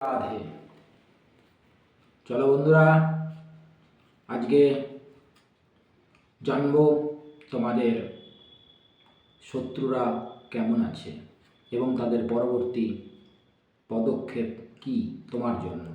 রাধে। চলো বন্ধুরা, আজকে জানব তোমাদের শত্রুরা কেমন আছে এবং তাদের পরবর্তী পদক্ষেপ কি তোমার জন্য?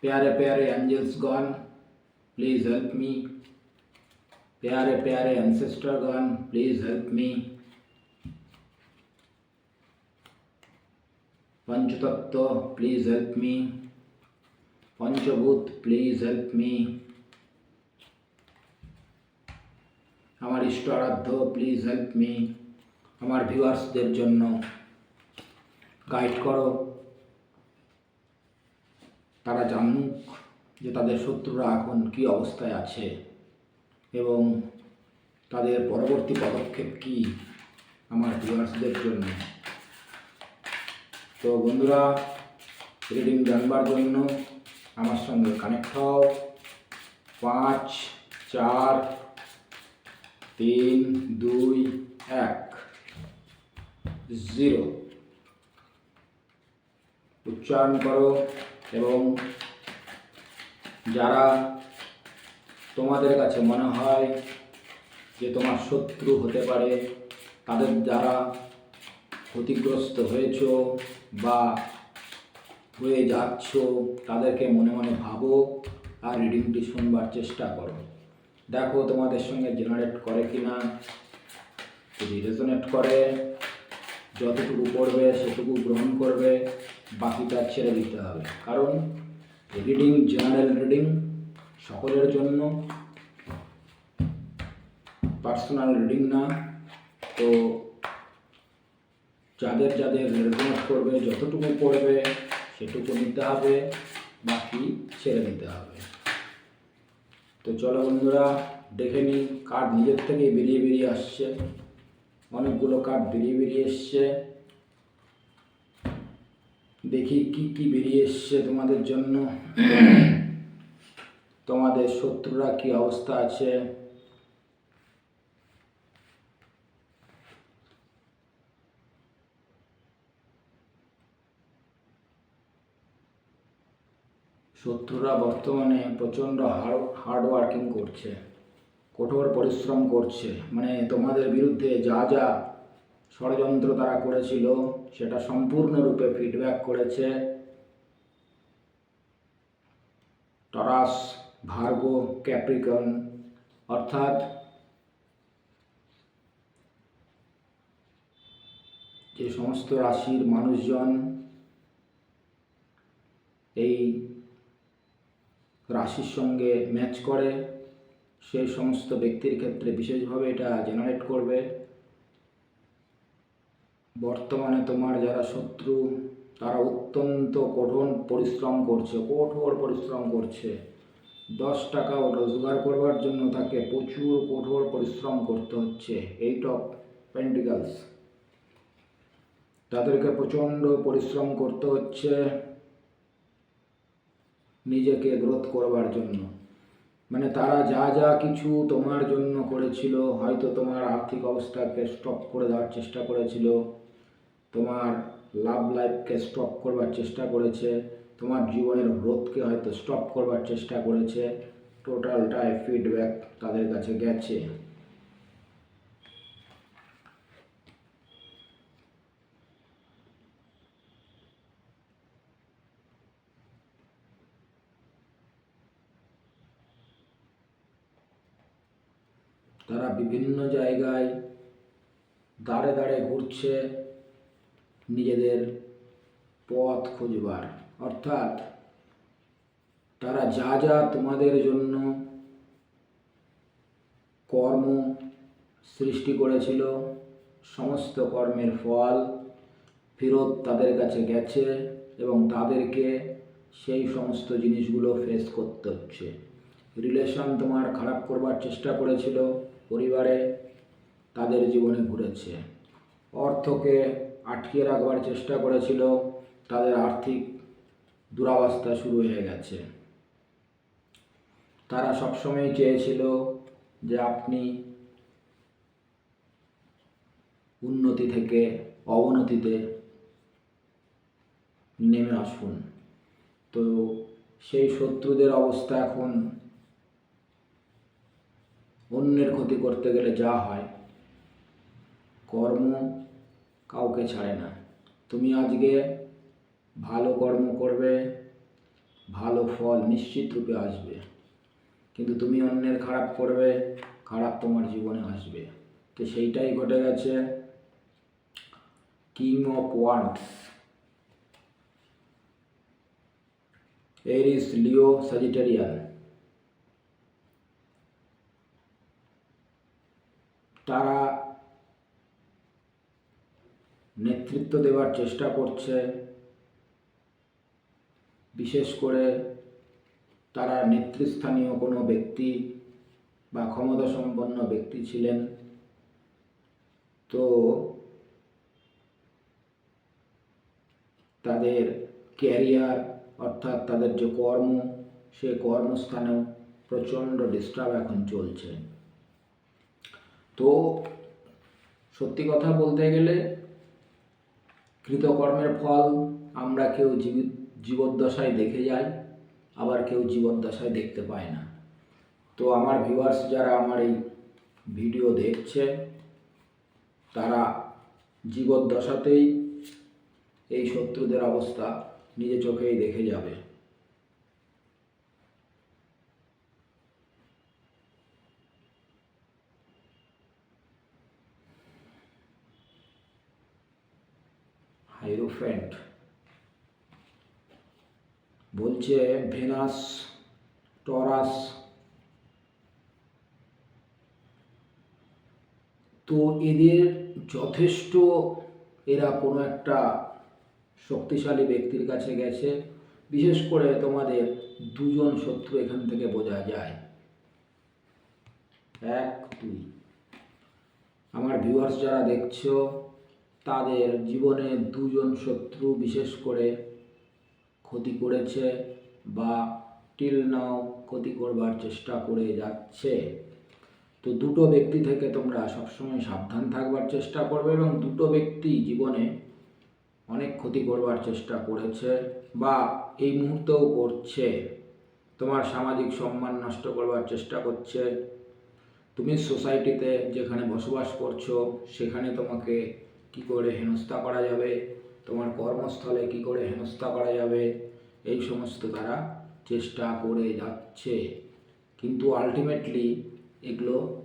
প্যারে প্যারে angels gone, please help me. প্যারে প্যারে ancestors gone, please help me. পঞ্চতত্ত্ব please help me পঞ্চভূত প্লিজ হেল্প মি আমার ইষ্ট আরাধ্য প্লিজ হেল্প মি আমার ভিউয়ার্সদের জন্য গাইড করো। তারা জানুক যে তাদের শত্রুরা এখন কি অবস্থায় আছে এবং তাদের পরবর্তী পদক্ষেপ কী আমার ভিউয়ার্সদের জন্য। তো বন্ধুরা, রিডিং জানবার জন্য আমার সঙ্গে কানেক্ট হও। পাঁচ, চার, তিন, দুই, এক জিরো উচ্চারণ করো এবং যারা তোমাদের কাছে মনে হয় যে তোমার শত্রু হতে পারে, তাদের দ্বারা ক্ষতিগ্রস্ত হয়েছ বা হয়ে যাচ্ছ, তাদেরকে মনে মনে ভাবো আর রিডিংটি শুনবার চেষ্টা করো। দেখো তোমাদের সঙ্গে জেনারেট করে কি না যদি রেজোনেট করে, যতটুকু পড়বে সেটুকু গ্রহণ করবে, বাকিটা ছেড়ে দিতে হবে। কারণ রিডিং জেনারেল রিডিং সকলের জন্য পার্সোনাল রিডিং না। তো যাদের যাদের রেজনেট করবে, যতটুকু পড়বে সেটুকু নিতে হবে, বাকি ছেড়ে দিতে হবে। তো চলো বন্ধুরা, দেখে নিই কার্ড নিজের থেকেই বেরিয়ে বেরিয়ে আসছে। অনেকগুলো কার্ড বেরিয়ে বেরিয়ে এসছে। দেখি কি কি বেরিয়ে এসছে তোমাদের জন্য। তোমাদের শত্রুরা কি অবস্থা আছে? শত্রুরা বর্তমানে প্রচণ্ড হার্ড হার্ড ওয়ার্কিং করছে, কঠোর পরিশ্রম করছে। মানে তোমাদের বিরুদ্ধে যা যা ষড়যন্ত্র তারা করেছিল, সেটা সম্পূর্ণরূপে ফিডব্যাক করেছে। টরাস, ভার্গো, ক্যাপ্রিকন, অর্থাৎ যে সমস্ত রাশির মানুষজন এই রাশির সঙ্গে ম্যাচ করে, সেই সমস্ত ব্যক্তির ক্ষেত্রে বিশেষভাবে এটা জেনারেট করবে। বর্তমানে তোমার যারা শত্রু, তারা অত্যন্ত কঠোর পরিশ্রম করছে, কঠোর পরিশ্রম করছে। দশ টাকা রোজগার করবার জন্য তাকে প্রচুর কঠোর পরিশ্রম করতে হচ্ছে এইট অফ পেন্টিকালস তাদেরকে প্রচণ্ড পরিশ্রম করতে হচ্ছে। নিজেকে গ্রোথ করবার জন্য। মানে তারা যা যা কিছু তোমার জন্য করেছিল, হয়তো তোমার আর্থিক অবস্থাকে স্টপ করে দেওয়ার চেষ্টা করেছিল, তোমার লাভ লাইফকে স্টপ করবার চেষ্টা করেছে, তোমার জীবনের গ্রোথকে হয়তো স্টপ করবার চেষ্টা করেছে টোটালটাই ফিডব্যাক তাদের কাছে গেছে। তারা বিভিন্ন জায়গায় দাঁড়ে দাঁড়ে ঘুরছে নিজেদের পথ খুঁজবার। অর্থাৎ তারা যা যা তোমাদের জন্য কর্ম সৃষ্টি করেছিল, সমস্ত কর্মের ফল ফেরত তাদের কাছে গেছে এবং তাদেরকে সেই সমস্ত জিনিসগুলো ফেস করতে হচ্ছে। রিলেশন তোমার খারাপ করবার চেষ্টা করেছিল পরিবারে তাদের জীবনে ঘুরেছে। অর্থকে আটকিয়ে রাখবার চেষ্টা করেছিল, তাদের আর্থিক দুরাবস্থা শুরু হয়ে গেছে। তারা সবসময় চেয়েছিল যে আপনি উন্নতি থেকে অবনতিতে নেমে আসুন। তো সেই শত্রুদের অবস্থা এখন অন্যের ক্ষতি করতে গেলে যা হয়, কর্ম কাউকে ছাড়ে না। তুমি আজকে ভালো কর্ম করবে, ভালো ফল নিশ্চিত রূপে আসবে। কিন্তু তুমি অন্যের খারাপ করবে, খারাপ তোমার জীবনে আসবে। তো সেইটাই ঘটে গেছে king of wands Aries Leo Sagittarian তারা নেতৃত্ব দেওয়ার চেষ্টা করছে। বিশেষ করে তারা নেতৃস্থানীয় কোনো ব্যক্তি বা ক্ষমতা সম্পন্ন ব্যক্তি ছিলেন। তো তাদের ক্যারিয়ার অর্থাৎ তাদের যে কর্ম, সে কর্মস্থানেও প্রচণ্ড ডিস্টার্ব এখন চলছে। তো সত্যি কথা বলতে গেলে কৃতকর্মের ফল আমরা কেউ জীবিত জীবদ্দশায় দেখে যাই, আবার কেউ জীবদ্দশায় দেখতে পায় না। তো আমার ভিউয়ার্স যারা আমার এই ভিডিও দেখছে, তারা জীবদ্দশাতেই এই শত্রুদের অবস্থা নিজে চোখেই দেখে যাবে। হাইরোফ্যান্ট বলছে ভেনাস টরাস তো এদের যথেষ্ট এরা কোনো একটা শক্তিশালী ব্যক্তির কাছে গেছে। বিশেষ করে তোমাদের দুজন শত্রু এখান থেকে বোঝা যায়। এক, দুই। আমার ভিউয়ার্স যারা দেখছ তাদের জীবনে দুজন শত্রু বিশেষ করে ক্ষতি করেছে বা টিল নাও ক্ষতি করবার চেষ্টা করে যাচ্ছে। তো দুটো ব্যক্তি থেকে তোমরা সবসময় সাবধান থাকবার চেষ্টা করবে এবং দুটো ব্যক্তি জীবনে অনেক ক্ষতি করবার চেষ্টা করেছে বা এই মুহূর্তেও করছে। তোমার সামাজিক সম্মান নষ্ট করবার চেষ্টা করছে। তুমি সোসাইটিতে যেখানে বসবাস করছ, সেখানে তোমাকে কি করে হেনস্থা করা যাবে? তোমার কর্মস্থলে কি করে হেনস্থা করা যাবে? এই সমস্ত তারা চেষ্টা করে যাচ্ছে। কিন্তু আলটিমেটলি এগুলো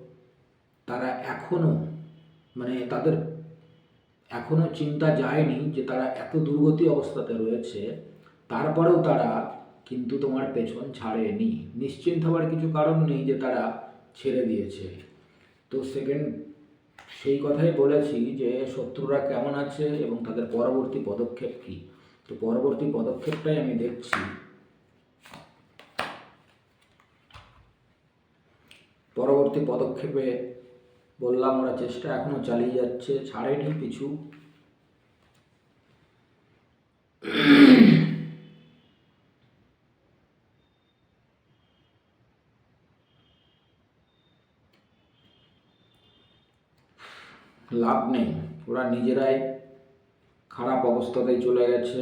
তারা এখনও মানে তাদের এখনও চিন্তা যায়নি যে তারা এত দুর্গতি অবস্থাতে রয়েছে। তারপরেও তারা কিন্তু তোমার পেছন ছাড়েনি। নিশ্চিন্ত হওয়ার কিছু কারণ নেই যে তারা ছেড়ে দিয়েছে। তো সেকেন্ড সেই কথাই বলেছি যে শত্রুরা কেমন আছে এবং তাদের পরবর্তী পদক্ষেপ কী? তো পরবর্তী পদক্ষেপটাই আমি দেখছি। পরবর্তী পদক্ষেপে বললাম, ওরা চেষ্টা এখনও চালিয়ে যাচ্ছে, ছাড়েনি পিছু লাভ নেই। ওরা নিজেরাই খারাপ অবস্থাতেই চলে গেছে।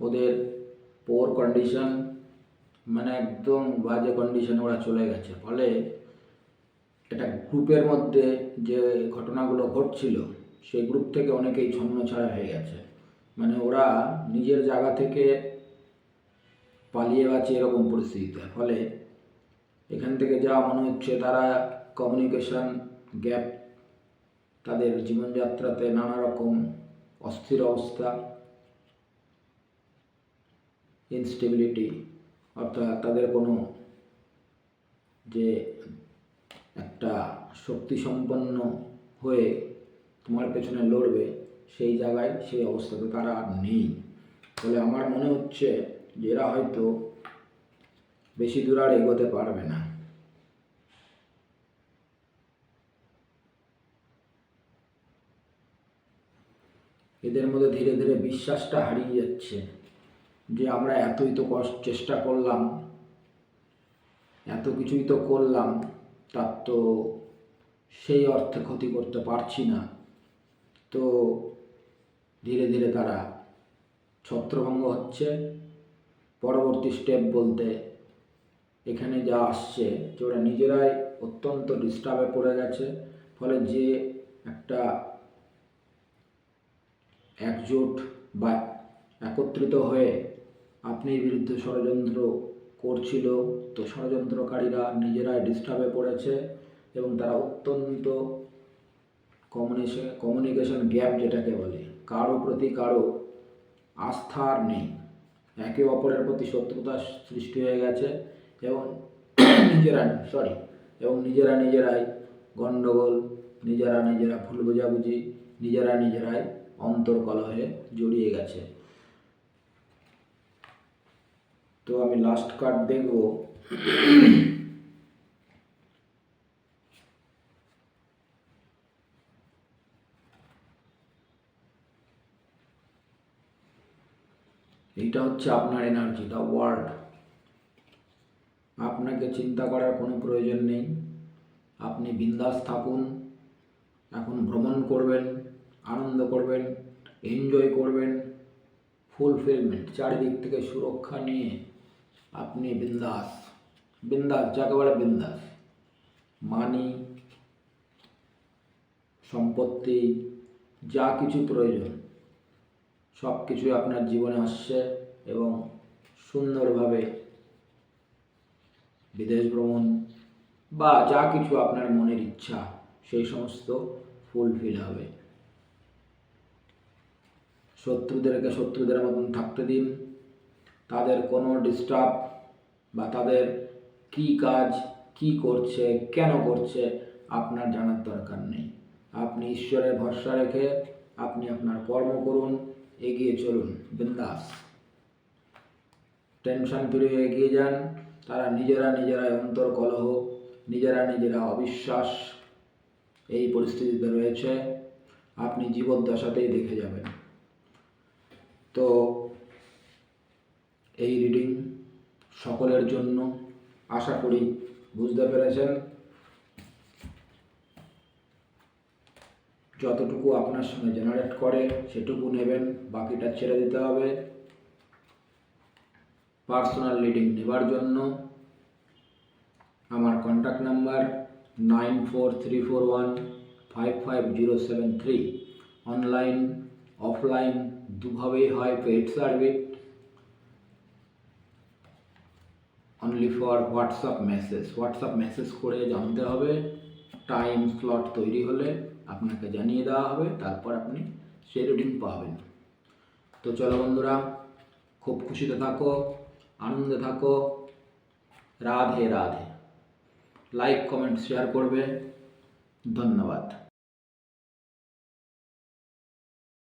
ওদের পোর কন্ডিশন মানে একদম বাজে কন্ডিশনে ওরা চলে গেছে। ফলে এটা গ্রুপের মধ্যে যে ঘটনাগুলো ঘটছিল, সেই গ্রুপ থেকে অনেকেই ছন্ন ছাড়া হয়ে গেছে। মানে ওরা নিজের জায়গা থেকে পালিয়ে গেছে এরকম পরিস্থিতিতে। ফলে এখান থেকে যা মনে হচ্ছে তারা কমিউনিকেশন গ্যাপ তাদের জীবনযাত্রাতে নানা রকম অস্থির অবস্থা ইনস্টেবিলিটি অর্থাৎ তাদের কোনো যে একটা শক্তি সম্পন্ন হয়ে তোমার পেছনে লড়বে সেই জায়গায় সেই অবস্থাতে তারা আর নেই। ফলে আমার মনে হচ্ছে যে এরা হয়তো বেশি দূর আর এগোতে পারবে না। এদের মধ্যে ধীরে ধীরে বিশ্বাসটা হারিয়ে যাচ্ছে যে আমরা এতই তো কষ্ট চেষ্টা করলাম, এত কিছুই তো করলাম, তার তো সেই অর্থে ক্ষতি করতে পারছি না। তো ধীরে ধীরে তারা ছত্রভঙ্গ হচ্ছে। পরবর্তী স্টেপ বলতে এখানে যা আসছে যে ওরা নিজেরাই অত্যন্ত ডিস্টার্বে পড়ে গেছে। ফলে যে একটা একজোট বা একত্রিত হয়ে আপনি বিরুদ্ধে ষড়যন্ত্র করছিল, তো ষড়যন্ত্রকারীরা নিজেরাই ডিস্টার্বে পড়েছে এবং তারা অত্যন্ত কমিউনিকেশন কমিউনিকেশন গ্যাপ যেটাকে বলে, কারও প্রতি কারও আস্থা নেই। একে অপরের প্রতি শত্রুতা সৃষ্টি হয়ে গেছে এবং নিজেরা সরি এবং নিজেরা নিজেরাই গণ্ডগোল নিজেরা নিজেরা ভুল বোঝাবুঝি, নিজেরা নিজেরাই অন্তর্কলহে জড়িয়ে গেছে। তো আমি লাস্ট কার্ড দেখব। এইটা হচ্ছে আপনার এনার্জি দ্য ওয়ার্ল্ড আপনাকে চিন্তা করার কোনো প্রয়োজন নেই। আপনি বিন্দাস থাকুন। এখন ভ্রমণ করবেন। আনন্দ করবেন এনজয় করবেন ফুলফিলমেন্ট চারিদিক থেকে সুরক্ষা নিয়ে আপনি বিন্দাস বিন্দাস, যাকে বলে বিন্দাস। মানি, সম্পত্তি, যা কিছু প্রয়োজন সব কিছুই আপনার জীবনে আসছে এবং সুন্দরভাবে বিদেশ ভ্রমণ বা যা কিছু আপনার মনের ইচ্ছা, সেই সমস্ত ফুলফিল হবে। শত্রুদেরকে শত্রুদের মতন থাকতে দিন। তাদের কোনো ডিস্টার্ব বা তাদের কি কাজ, কি করছে, কেন করছে আপনার জানার দরকার নেই। আপনি ঈশ্বরের ভরসা রেখে আপনি আপনার কর্ম করুন, এগিয়ে চলুন। বিন্দাস। টেনশন ফ্রি হয়ে এগিয়ে যান। তারা নিজেরা নিজেরাই অন্তর কলহ নিজেরা নিজেরা অবিশ্বাস। এই পরিস্থিতিতে রয়েছে। আপনি জীবদ্দশাতেই দেখে যাবেন। তো এই রিডিং সকলের জন্য আশা করি বুঝতে পেরেছেন। যতটুকু আপনার সঙ্গে জেনারেট করে, সেটুকু নেবেন, বাকিটা ছেড়ে দিতে হবে। পার্সোনাল রিডিং নেবার জন্য আমার contact number nine four three four one five five zero seven three online offline দুভাবেই হয় paid service only for WhatsApp message WhatsApp message করে জানতে হবে টাইম স্লট তৈরি হলে আপনাকে জানিয়ে দেওয়া হবে, তারপর আপনি সেই রিডিং পাবেন। তো চলো বন্ধুরা, খুব খুশিতে থাকো, আনন্দে থাকো, Radhe Radhe. Like comment share করবে। ধন্যবাদ।